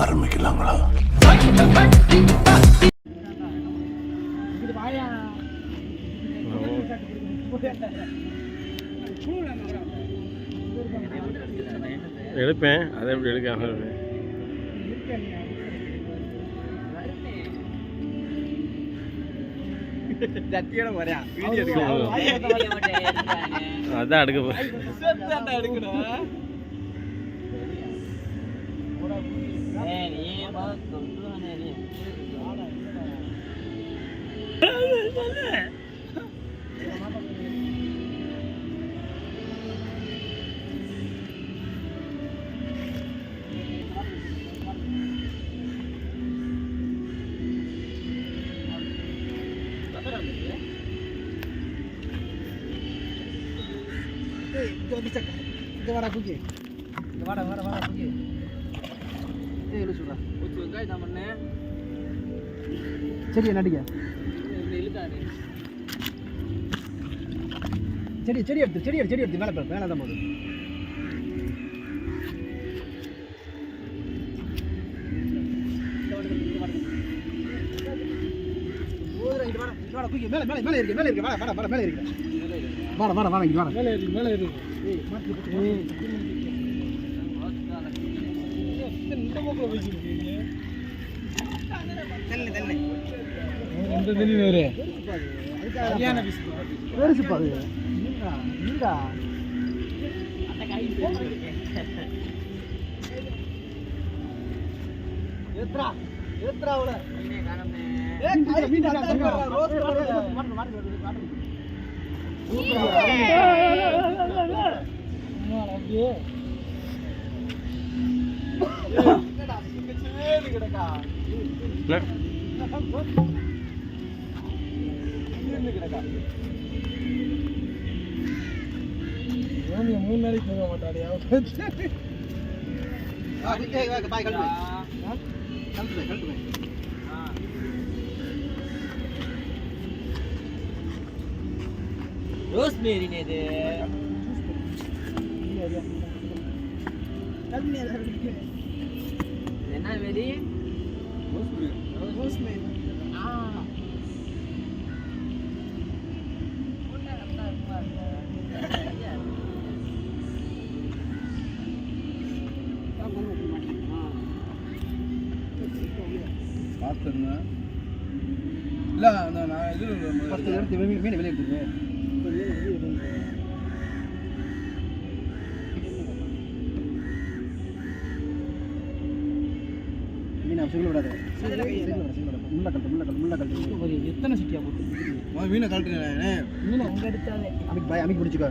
ஆரம்பிக்கலாங்களா? எடுப்பேன். அதை எப்படி எடுக்காம இருப்பேன்? சத்தியோட போறியா வீடியோ அதான் எடுக்க போறேன் எடுக்கணும் இந்த வாடா குக்கி இந்த வாடா வாடா வாடா குக்கி ஏய் இழு சொல்றா சரி நடிக்க செடி செடி எடுத்து செடி எடுத்து செடி எடுத்து மேலே மேலே தான் போகுது மேலே மேலே மேலே இருக்கு மேலே இருக்கு வாடா வாடா வாடா மேலே இருக்கு வாடா வாடா வாடா இங்க வாடா மேலே இருக்கு மேலே இருக்கு எந்த தண்ணி வேறு பெருசுப்பா அது ஏத்ரா ஏத்ரா அவள மூணு நாளைக்கு போக மாட்டாடியா பாய் கழுவு கழுவு கழுவு ரோஸ் இது என்ன பார்த்துங்க இல்லை நான் இது ஃபஸ்ட்டு எடுத்து மீன் மீன் வெளியே எடுத்துருங்க. மீன் அவசியம் விடாது. முள்ள கட்டு முள்ள கட்டு முள்ள கட்டு எத்தனை சிட்டியா போட்டு மீனை கழட்டுறேன் மீனை அங்கே எடுத்தாலே. அமைக்கு பாய் அமைக்கு பிடிச்சிக்கோ.